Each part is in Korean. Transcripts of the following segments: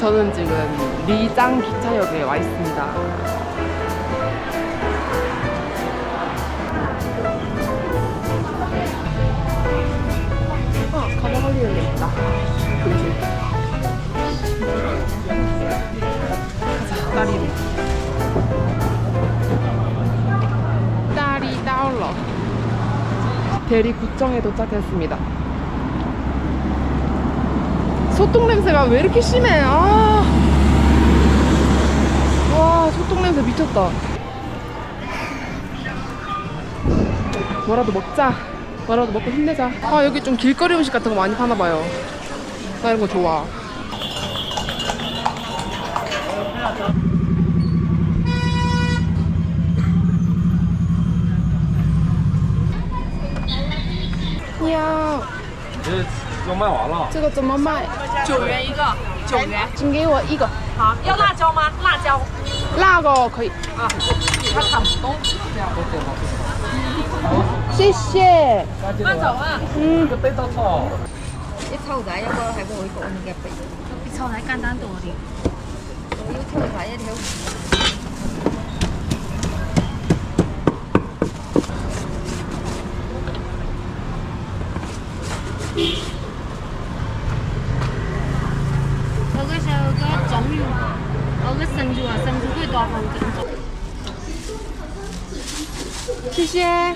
저는 지금 리장 기차역에 와 있습니다. 어, 가방 걸리는 데 있다. 가자, 딸이로. 딸이 따올러. 대리 구청에 도착했습니다. 소똥 냄새가 왜 이렇게 심해? 아. 와, 소똥 냄새 미쳤다. 뭐라도 먹자. 뭐라도 먹고 힘내자. 아, 여기 좀 길거리 음식 같은 거 많이 파나봐요. 나 이런 거 좋아. 야, 这要卖完了。这个怎么卖？九元一个，九元。请给我一个。好，要辣椒吗？辣椒辣个可以。啊，他砍不动。谢谢。慢走啊！嗯。这背到草。啲臭仔有個係會講嘅鼻，啲臭仔簡單多啲。我要臭仔一條。我 와서 시시해.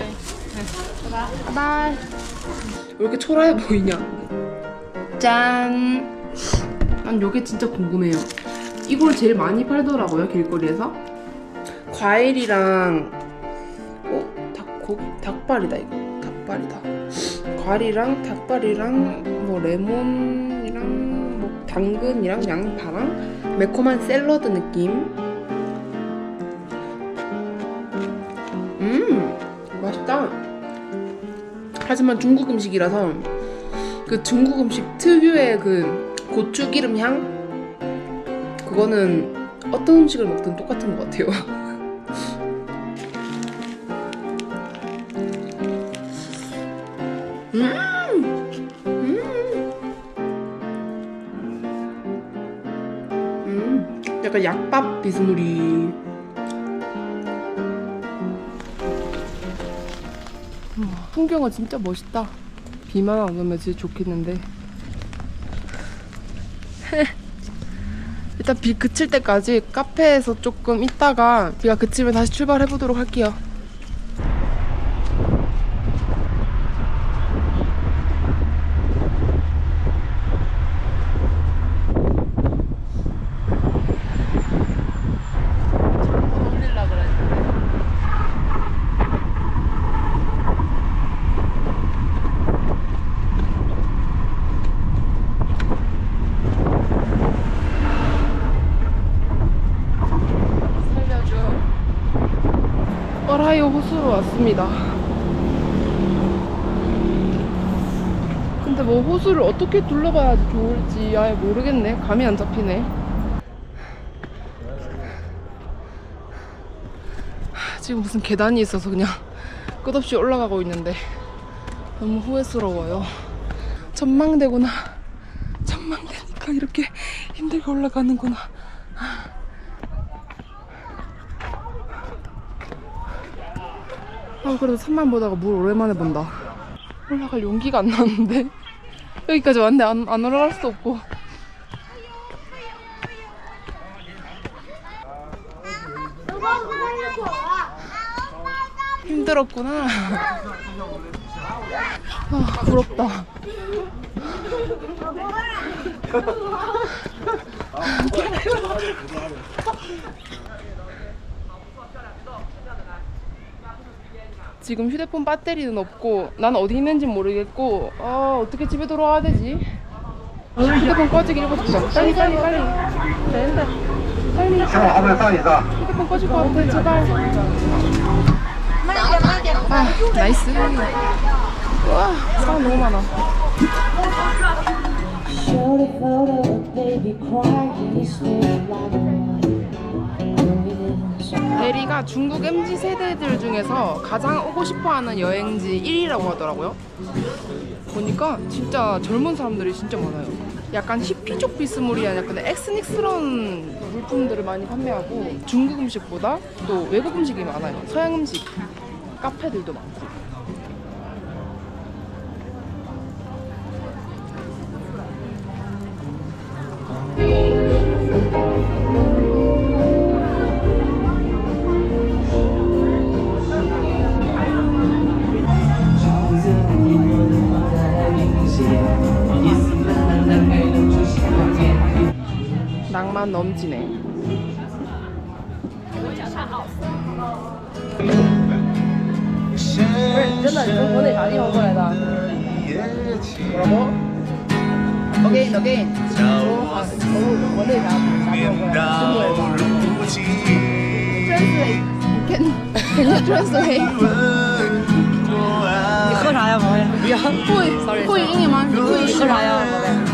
바이. 왜 이렇게 초라해 보이냐? 짠. 난 요게 진짜 궁금해요. 이걸 제일 많이 팔더라고요, 길거리에서. 과일이랑, 어, 닭고기? 닭발이다, 이거. 닭발이다. 과일이랑, 닭발이랑, 뭐, 레몬이랑, 뭐, 당근이랑, 양파랑, 매콤한 샐러드 느낌. 하지만 중국 음식이라서 그 중국 음식 특유의 그 고추기름 향 그거는 어떤 음식을 먹든 똑같은 것 같아요. 음, 음, 음, 약간 약밥 비스무리. 풍경은 진짜 멋있다. 비만 안 오면 진짜 좋겠는데. 일단 비 그칠 때까지 카페에서 조금 있다가 비가 그치면 다시 출발해 보도록 할게요. 올릴라 그랬는데. 살려줘. 어라이오 호수로 왔습니다. 근데 뭐 호수를 어떻게 둘러봐야지 좋을지 아예 모르겠네. 감이 안 잡히네. 하, 지금 무슨 계단이 있어서 그냥 끝없이 올라가고 있는데 너무 후회스러워요. 전망대구나. 전망대니까 이렇게 힘들게 올라가는구나. 아 그래도 산만 보다가 물 오랜만에 본다. 올라갈 용기가 안 나는데? 여기까지 왔는데 안, 안 올라갈 수도 없고. 힘들었구나. 아 부럽다 지금 휴대폰 배터리는 없고 난 어디 있는지 모르겠고 아 어떻게 집에 돌아와야 되지? 휴대폰 꺼지기 일곱 초 빨리 빨리 빨리. 된다. 빨리. 휴대폰 꺼질 것 같아. 제발. 아 나이스. 와 사람 너무 많아. Shorty photo, baby crying, you smell like 대리가 중국 MZ 세대들 중에서 가장 오고 싶어하는 여행지 1위라고 하더라고요. 보니까 진짜 젊은 사람들이 진짜 많아요. 약간 히피족 비스무리한 약간 엑스닉스러운 물품들을 많이 판매하고 중국 음식보다 또 외국 음식이 많아요. 서양 음식 카페들도 많고. 낭만 넘치네. 真的，你从国内啥地方过来的？老婆？Again, again。从从国内啥啥地方过来的？中国人吗？Translate. Can can you translate? 你喝啥呀，宝贝？不要。会会英语吗？你会喝啥呀，宝贝？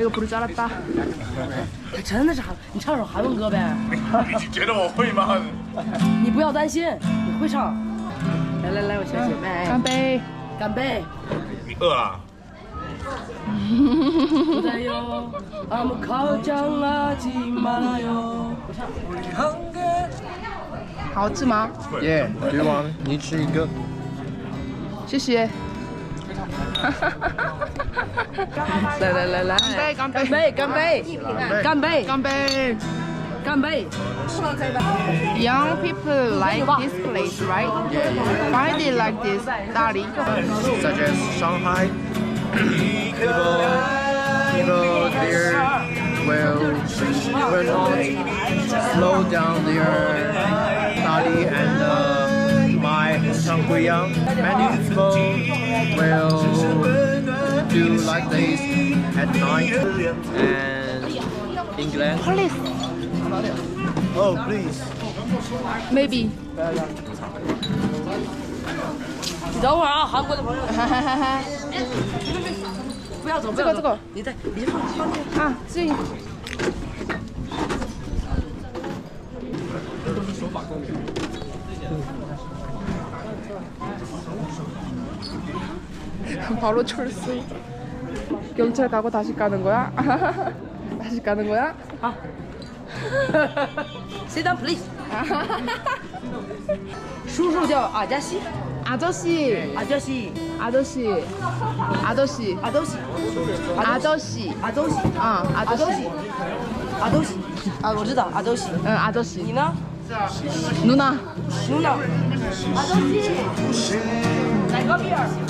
이거 부를 줄 알았다. 真的是韩，你唱首韩文歌呗。你觉得我会吗？你不要担心，你会唱。来来来，我小姐妹，干杯！干杯！你饿了？不在哟，아무걱정하지말아요。 好吃吗？ Yeah. Do you want? 你吃一个。谢谢。 来来来来，干杯！干杯！干杯！干杯！干杯！干杯！ Young people like this place, right? Why they like this? 大理。 Such as Shanghai. people, people there will will not slow down their study and uh, my hometown Guiyang. Many people will do like this at night and England. Police, Oh, please. maybe. 你等会儿啊，韩国的朋友，不要走，不要走，这个这个你再你放放这个。啊，这。 바로 철수. 경찰 가고 다시 가는 거야? 다시 가는 거야? Sit down, please. 叔叔叫阿加西， 아저씨, 阿加西， 아저씨, 아저씨, 阿多西， 아저씨. 阿多西， 아, 阿多 아저씨. 西，阿多西。啊，我知道阿多西。 응, 아저씨. 你呢？ 누나. 努呢？阿多西。来隔壁儿。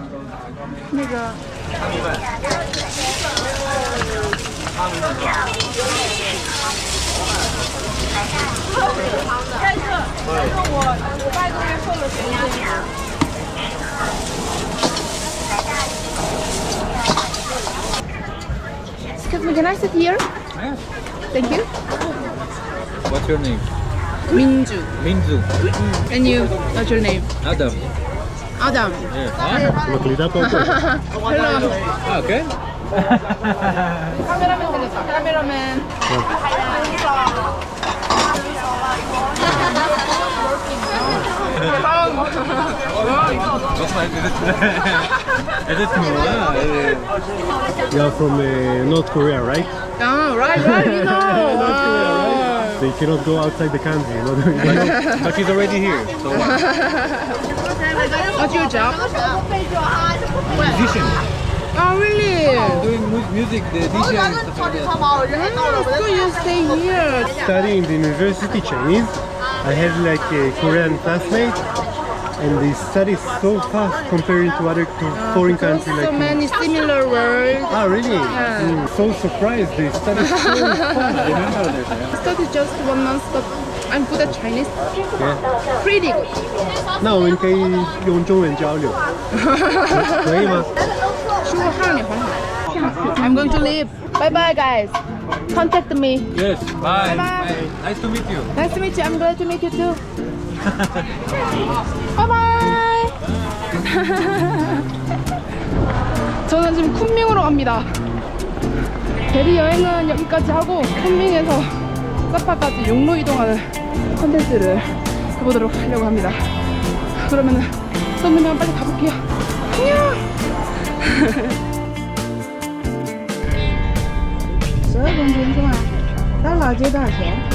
那个。Excuse me, can I sit here? Thank you. What's your name? 민주. Minzu. And you? What's your name? Adam. Adam. Yeah. Luckily that boat. Hello. Oh, okay. You're from uh, North Korea, right? Oh, right, right, you know. North Korea, right? So you cannot go outside the country, you know. Oh, but she's already here. So what? What's your job? Musician. Oh, really? Doing mu- music, the DJ and stuff like that. So you stay here. Studying the university Chinese, I have like a Korean classmate, and they study so fast compared to other co- foreign countries like. So many similar words. Ah, really? Mm, so surprised they study so fast. Study just one month, but I'm good at Chinese. Yeah. Pretty good. 那我们可以用中文交流，可以吗？ Sure, 汉语很好。I'm going to leave. Bye bye, guys. Contact me. Yes, bye. Bye-bye. Nice to meet you. Nice to meet you. I'm glad to meet you too. bye bye. 저는 지금 쿤밍으로 갑니다. 대리 여행은 여기까지 하고 쿤밍에서 사파까지 용로 이동하는 컨텐츠를 해보도록 하려고 합니다. 그러면은 썸누면 빨리 가볼게요. 안녕. 十二公斤是吗？到老街多少钱？